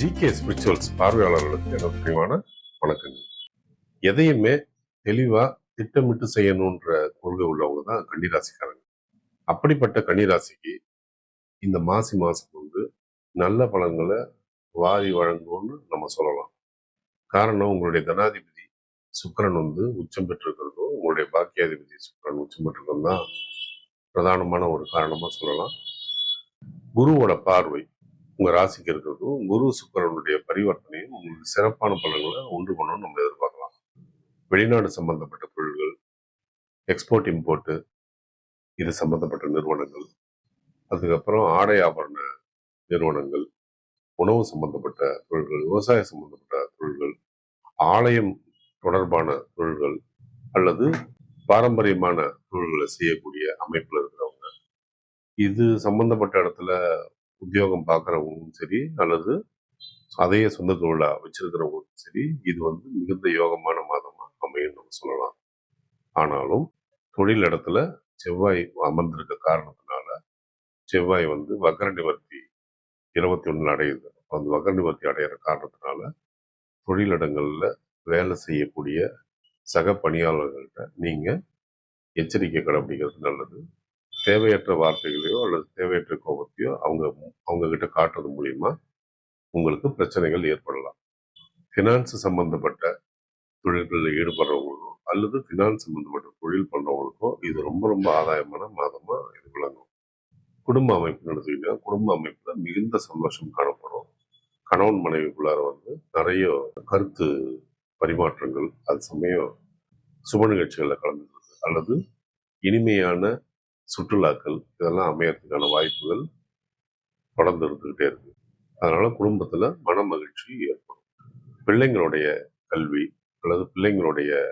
G K spirituals பார்வையாளர்களுக்கு எனக்கு வணக்கங்கள். எதையுமே தெளிவாக திட்டமிட்டு செய்யணுன்ற கொள்கை உள்ளவங்க தான் கன்னிராசிக்காரங்க. அப்படிப்பட்ட கன்னிராசிக்கு இந்த மாசி மாதம் வந்து நல்ல பலன்களை வாரி வழங்கும்னு நம்ம சொல்லலாம். காரணம் உங்களுடைய தனாதிபதி சுக்கிரன் வந்து உச்சம் பெற்றிருக்கிறதும் உங்களுடைய பாக்கியாதிபதி சுக்கரன் உச்சம் பெற்றிருக்கிறதும் தான் பிரதானமான ஒரு காரணமாக சொல்லலாம். குருவோட பார்வை உங்கள் ராசிக்கு இருக்கிறதும் குரு சுக்கரனுடைய பரிவர்த்தனையும் உங்களுக்கு சிறப்பான பலன்களை ஒன்று பண்ணணும்னு நம்ம எதிர்பார்க்கலாம். வெளிநாடு சம்பந்தப்பட்ட தொழில்கள் எக்ஸ்போர்ட் இம்போர்ட்டு இது சம்பந்தப்பட்ட நிறுவனங்கள் அதுக்கப்புறம் ஆடை ஆபரண நிறுவனங்கள் உணவு சம்பந்தப்பட்ட தொழில்கள் விவசாய சம்பந்தப்பட்ட தொழில்கள் ஆலயம் தொடர்பான தொழில்கள் அல்லது பாரம்பரியமான தொழில்களை செய்யக்கூடிய அமைப்பில் இருக்கிறவங்க. இது சம்பந்தப்பட்ட இடத்துல உத்தியோகம் பார்க்குறவங்களும் சரி அல்லது அதையே சொந்த தொழிலாக வச்சிருக்கிறவங்களும் சரி இது வந்து மிகுந்த யோகமான மாதமாக அமையும் நம்ம சொல்லலாம். ஆனாலும் தொழில் இடத்துல செவ்வாய் அமர்ந்திருக்க காரணத்தினால செவ்வாய் வந்து வக்கர நிவர்த்தி இருபத்தி ஒன்று அடையுது. அந்த வக்கர நிவர்த்தி அடையிற காரணத்தினால தொழிலிடங்களில் வேலை செய்யக்கூடிய சக பணியாளர்கள்ட்ட நீங்கள் எச்சரிக்கை கடைபிடிக்கிறது நல்லது. தேவையற்ற வார்த்தைகளையோ அல்லது தேவையற்ற கோபத்தையோ அவங்க அவங்க கிட்ட காட்டுறது மூலியமா உங்களுக்கு பிரச்சனைகள் ஏற்படலாம். ஃபினான்ஸ் சம்பந்தப்பட்ட தொழில்களில் ஈடுபடுறவங்களுக்கோ அல்லது ஃபினான்ஸ் சம்பந்தப்பட்ட தொழில் பண்றவங்களுக்கோ இது ரொம்ப ரொம்ப ஆதாயமான மாதமாக இது விளங்கும். குடும்ப அமைப்பு எடுத்துக்கிட்டா குடும்ப அமைப்பில் மிகுந்த சந்தோஷம் காணப்படும். கணவன் மனைவிக்குள்ளார வந்து நிறைய கருத்து பரிமாற்றங்கள் அது சமயம் சுப நிகழ்ச்சிகளில் கலந்துக்கிறது. அல்லது இனிமையான சுற்றுலாக்கள் இதெல்லாம் அமையறதுக்கான வாய்ப்புகள் தொடர்ந்து இருந்துக்கிட்டே இருக்கு. அதனால குடும்பத்துல மன மகிழ்ச்சி ஏற்படும். பிள்ளைங்களுடைய கல்வி அல்லது பிள்ளைங்களுடைய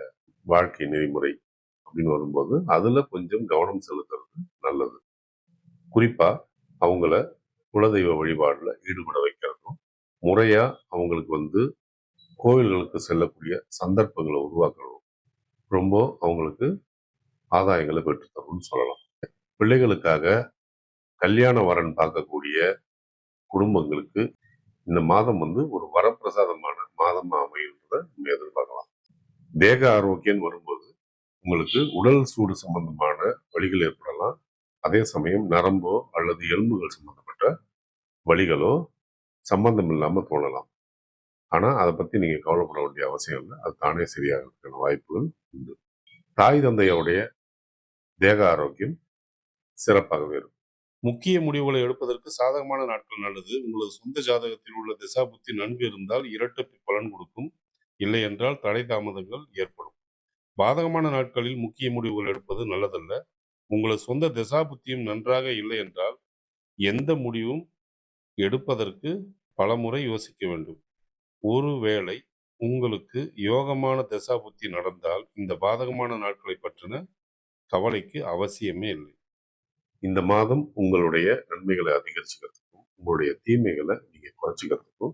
வாழ்க்கை நெறிமுறை அப்படின்னு வரும்போது அதுல கொஞ்சம் கவனம் செலுத்துறது நல்லது. குறிப்பா அவங்கள குலதெய்வ வழிபாடுல ஈடுபட வைக்கிறதும் முறையா அவங்களுக்கு வந்து கோவில்களுக்கு செல்லக்கூடிய சந்தர்ப்பங்களை உருவாக்கணும் ரொம்ப அவங்களுக்கு ஆதாயங்களை பெற்றுத்தரும்னு சொல்லலாம். பிள்ளைகளுக்காக கல்யாண வரன் பார்க்கக்கூடிய குடும்பங்களுக்கு இந்த மாதம் வந்து ஒரு வரப்பிரசாதமான மாதமாக அமையுன்றதை நம்ம எதிர்பார்க்கலாம். தேக ஆரோக்கியம் வரும்போது உங்களுக்கு உடல் சூடு சம்பந்தமான வழிகள் ஏற்படலாம். அதே சமயம் நரம்போ அல்லது எலும்புகள் சம்பந்தப்பட்ட வழிகளோ சம்பந்தம் இல்லாமல் தோணலாம். ஆனால் அதை பற்றி நீங்கள் கவலைப்பட வேண்டிய அவசியம் இல்லை. அது தானே சரியாகிறதுக்கான வாய்ப்புகள் உண்டு. தாய் தந்தையோடைய தேக ஆரோக்கியம் சிறப்பாகவே இருக்கும் முக்கிய முடிவுகளை எடுப்பதற்கு சாதகமான நாட்கள் நல்லது. உங்களது சொந்த ஜாதகத்தில் உள்ள திசாபுத்தி நன்கு இருந்தால் இரட்டு பலன் கொடுக்கும். இல்லை என்றால் தடை தாமதங்கள் ஏற்படும். பாதகமான நாட்களில் முக்கிய முடிவுகள் எடுப்பது நல்லதல்ல. உங்களது சொந்த திசாபுத்தியும் நன்றாக இல்லை என்றால் எந்த முடிவும் எடுப்பதற்கு பலமுறை யோசிக்க வேண்டும். ஒருவேளை உங்களுக்கு யோகமான திசாபுத்தி நடந்தால் இந்த பாதகமான நாட்களை பற்றின கவலைக்கு அவசியமே இல்லை. இந்த மாதம் உங்களுடைய நன்மைகளை அதிகரிச்சுக்கிறதுக்கும் உங்களுடைய தீமைகளை நீங்கள் குறைச்சிக்கிறதுக்கும்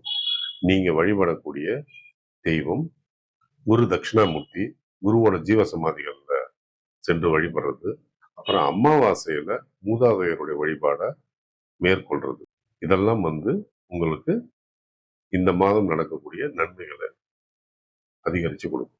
நீங்கள் வழிபடக்கூடிய தெய்வம் குரு தட்சிணாமூர்த்தி குருவோட ஜீவசமாதிகளில் சென்று வழிபடுறது. அப்புறம் அமாவாசையில் மூதாதையருடைய வழிபாடை மேற்கொள்றது. இதெல்லாம் வந்து உங்களுக்கு இந்த மாதம் நடக்கக்கூடிய நன்மைகளை அதிகரித்து கொடுக்கும்.